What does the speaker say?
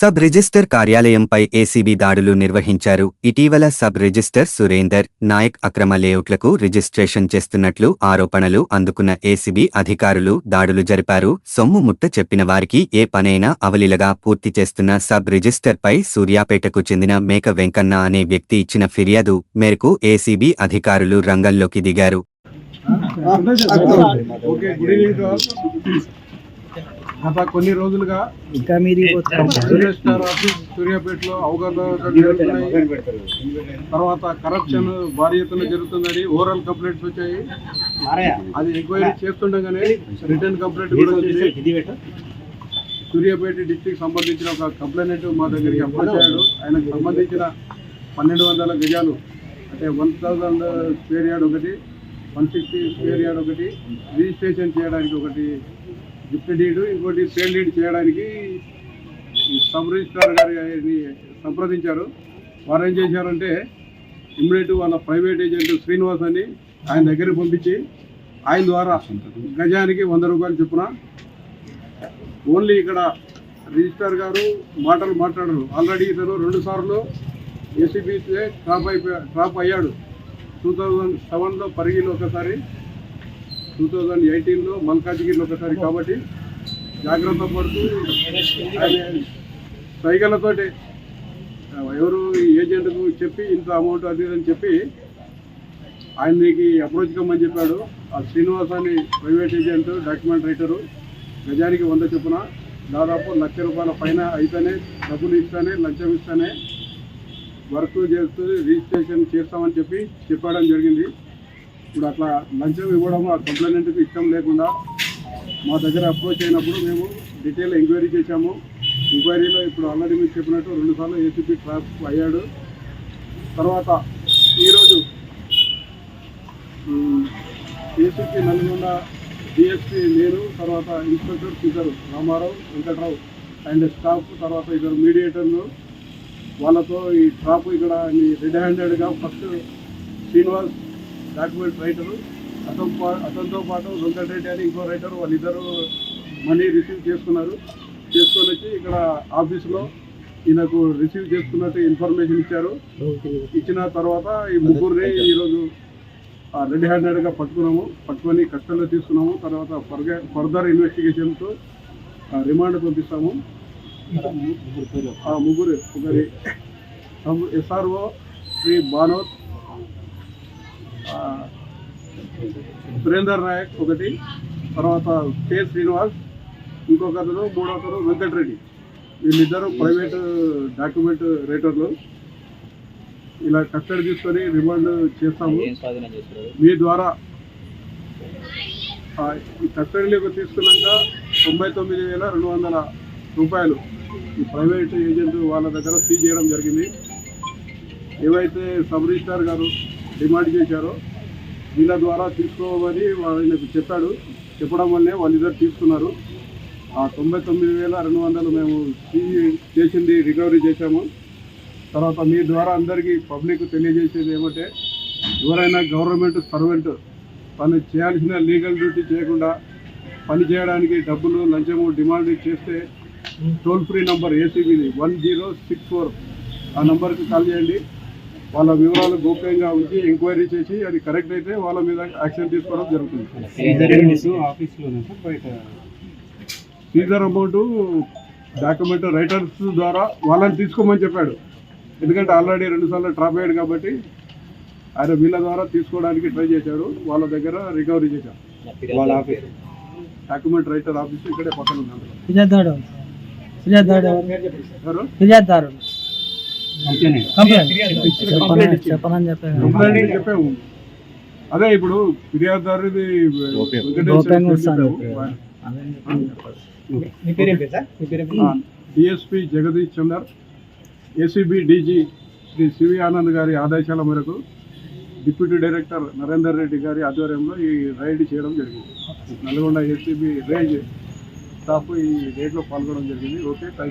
Sub register కార్యాలయంపై ACB దాడులు నిర్వహించారు. ఇటీవల సబ్ రిజిస్టర్ సురేందర్ నాయక్ అక్రమ లేఅవుట్లకు రిజిస్ట్రేషన్ చేస్తున్నట్లు ఆరోపణలు అందుకున్న ఏసీబీ అధికారులు దాడులు జరిపారు. సొమ్ము ముట్ట చెప్పిన వారికి ఏ పనైనా అవలీలగా పూర్తి చేస్తున్న సబ్ రిజిస్టర్పై సూర్యాపేటకు చెందిన మేక వెంకన్న అనే వ్యక్తి ఇచ్చిన ఫిర్యాదు మేరకు ఏసీబీ అధికారులు రంగంలోకి దిగారు okay good evening to all గత కొన్ని రోజులుగా ఇంకా రిజిస్టార్ ఆఫీస్ సూర్యాపేటలో అవగాహన తర్వాత కరప్షన్ భారీ ఎత్తున జరుగుతుందని ఓవరాల్ కంప్లైంట్స్ వచ్చాయి అది ఎంక్వైరీ చేస్తుండగానే రిటర్న్ కంప్లైంట్ కూడా వచ్చింది. సూర్యాపేట డిస్టిక్ సంబంధించిన ఒక కంప్లైంట్ మా దగ్గరికి అప్రోచ్ అయ్యాడు ఆయనకు సంబంధించిన పన్నెండు వందల గజాలు అంటే వన్ థౌజండ్ స్క్వేర్ యార్డ్ ఒకటి వన్ సిక్స్టీ స్క్వేర్ యార్డ్ ఒకటి రిజిస్ట్రేషన్ చేయడానికి ఒకటి గిఫ్ట్ డీడ్ ఇంకోటి సేల్ డీడ్ చేయడానికి సబ్ రిజిస్ట్రార్ గారిని సంప్రదించారు. వారు ఏం చేశారంటే ఇమ్మీడియట్ వాళ్ళ ప్రైవేట్ ఏజెంట్ శ్రీనివాస్ అని ఆయన దగ్గరికి పంపించి ఆయన ద్వారా గజానికి వంద రూపాయలు చొప్పున ఓన్లీ ఇక్కడ రిజిస్ట్రార్ గారు మాటలు మాట్లాడరు. ఆల్రెడీ ఇతను రెండు సార్లు ఏసీబీ డ్రాప్ అయిపోయా డ్రాప్ అయ్యాడు. టూ థౌజండ్ సెవెన్లో పరిగిలో ఒకసారి టూ థౌజండ్ ఎయిటీన్లో మల్కాజ్గిరిలో ఒకసారి కాబట్టి జాగ్రత్త పడుతూ ఆయన సైగలతోటి ఎవరు ఈ ఏజెంట్కు చెప్పి ఇంత అమౌంట్ అది అని చెప్పి ఆయనకి అప్రోచ్ కమ్మని చెప్పాడు. ఆ శ్రీనివాస్ అని ప్రైవేట్ ఏజెంట్ డాక్యుమెంట్ రైటరు గజానికి వంద చొప్పున దాదాపు లక్ష రూపాయల పైన అయితేనే డబ్బులు ఇస్తానే లంచం ఇస్తానే వర్క్ చేస్తూ రిజిస్ట్రేషన్ చేస్తామని చెప్పి చెప్పడం జరిగింది. ఇప్పుడు అట్లా లంచం ఇవ్వడం ఆ కంప్లైంట్కి ఇష్టం లేకుండా మా దగ్గర అప్రోచ్ అయినప్పుడు మేము డీటెయిల్ ఎంక్వైరీ చేశాము. ఎంక్వైరీలో ఇప్పుడు ఆల్రెడీ మీకు చెప్పినట్టు రెండుసార్లు ఏసీపీ ట్రాప్ అయ్యాడు. తర్వాత ఈరోజు ఏసీపీ నల్గొండ డిఎస్పీ నేను తర్వాత ఇన్స్పెక్టర్ ఇద్దరు రామారావు వెంకట్రావు అండ్ స్టాఫ్ తర్వాత ఇద్దరు మీడియేటర్లు వాళ్ళతో ఈ ట్రాప్ ఇక్కడ రెడ్ హ్యాండెడ్గా ఫస్ట్ శ్రీనివాస్ డాక్యుమెంట్ రైటరు అతను పా- అతనితో పాటు వెంకటరెడ్డి అని ఇంకో రైటర్ వాళ్ళిద్దరు మనీ రిసీవ్ చేసుకున్నారు. చేసుకొని వచ్చి ఇక్కడ ఆఫీస్లో ఈయనకు రిసీవ్ చేసుకున్నట్టు ఇన్ఫర్మేషన్ ఇచ్చారు. ఇచ్చిన తర్వాత ఈ ముగ్గురిని ఈరోజు రెడ్ హ్యాండెడ్గా పట్టుకున్నాము. పట్టుకొని కస్టడీలో తీసుకున్నాము. తర్వాత ఫర్గ- ఫర్దర్ ఇన్వెస్టిగేషన్తో రిమాండ్ పంపిస్తాము. ఆ ముగ్గురు ఒకరి ఎస్ఆర్ఓ శ్రీ బానోత్ ఆ, సురేందర్ నాయక్ ఒకటి తర్వాత కె శ్రీనివాస్ ఇంకొకరు మూడవతరు వెంకటరెడ్డి. వీళ్ళిద్దరూ ప్రైవేట్ డాక్యుమెంట్ రైటర్లు. ఇలా కస్టడీ తీసుకొని రిమాండ్ చేస్తాము. మీ ద్వారా. ఈ కస్టడీలోకి తీసుకున్నాక తొంభై తొమ్మిది వేల రెండు వందల రూపాయలు ఈ ప్రైవేట్ ఏజెంట్ వాళ్ళ దగ్గర సీజ్ చేయడం జరిగింది. ఏవైతే సబ్ రిజిస్టార్ గారు డిమాండ్ చేశారో వీళ్ళ ద్వారా తీసుకోమని వాళ్ళకి చెప్పాడు. చెప్పడం వల్లే వాళ్ళిద్దరు తీసుకున్నారు. ఆ తొంభై తొమ్మిది వేల రెండు వందలు మేము సీజ్ చేసింది రికవరీ చేశాము. తర్వాత మీ ద్వారా అందరికీ పబ్లిక్ తెలియజేసేది ఏమంటే ఎవరైనా గవర్నమెంట్ సర్వెంట్ తను చేయాల్సిన లీగల్ డ్యూటీ చేయకుండా పని చేయడానికి డబ్బులు లంచము డిమాండ్ చేస్తే టోల్ ఫ్రీ నంబర్ ఏసీబీది వన్ జీరో సిక్స్ ఫోర్ ఆ నంబర్కి కాల్ చేయండి. వాళ్ళ వివరాలు గోప్యంగా ఉంచి ఎంక్వైరీ చేసి అది కరెక్ట్ అయితే వాళ్ళ మీద యాక్షన్ తీసుకోవడం జరుగుతుంది. సీజర్ అమౌంట్ డాక్యుమెంట్ రైటర్స్ ద్వారా వాళ్ళని తీసుకోమని చెప్పాడు. ఎందుకంటే ఆల్రెడీ రెండుసార్లు డ్రాప్ అయ్యాడు కాబట్టి ఆయన వీళ్ళ ద్వారా తీసుకోవడానికి ట్రై చేశాడు వాళ్ళ దగ్గర రికవరీ చేశారు. వాళ్ళ ఆఫీస్. డాక్యుమెంట్ రైటర్ ఆఫీస్ ఇక్కడే పక్కన ఉంది చెప్పనని చెప్పాను. అదే ఇప్పుడు ఫిర్యాదుదారుది DSP Jagadish Chander ACB DG Shri CV Anand గారి ఆదేశాల మేరకు డిప్యూటీ డైరెక్టర్ నరేందర్ రెడ్డి గారి ఆధ్వర్యంలో ఈ రైడ్ చేయడం జరిగింది. నల్గొండ ఏసీబీ రేంజ్ స్టాఫ్ ఈ రైడ్లో పాల్గొనడం జరిగింది. Okay thank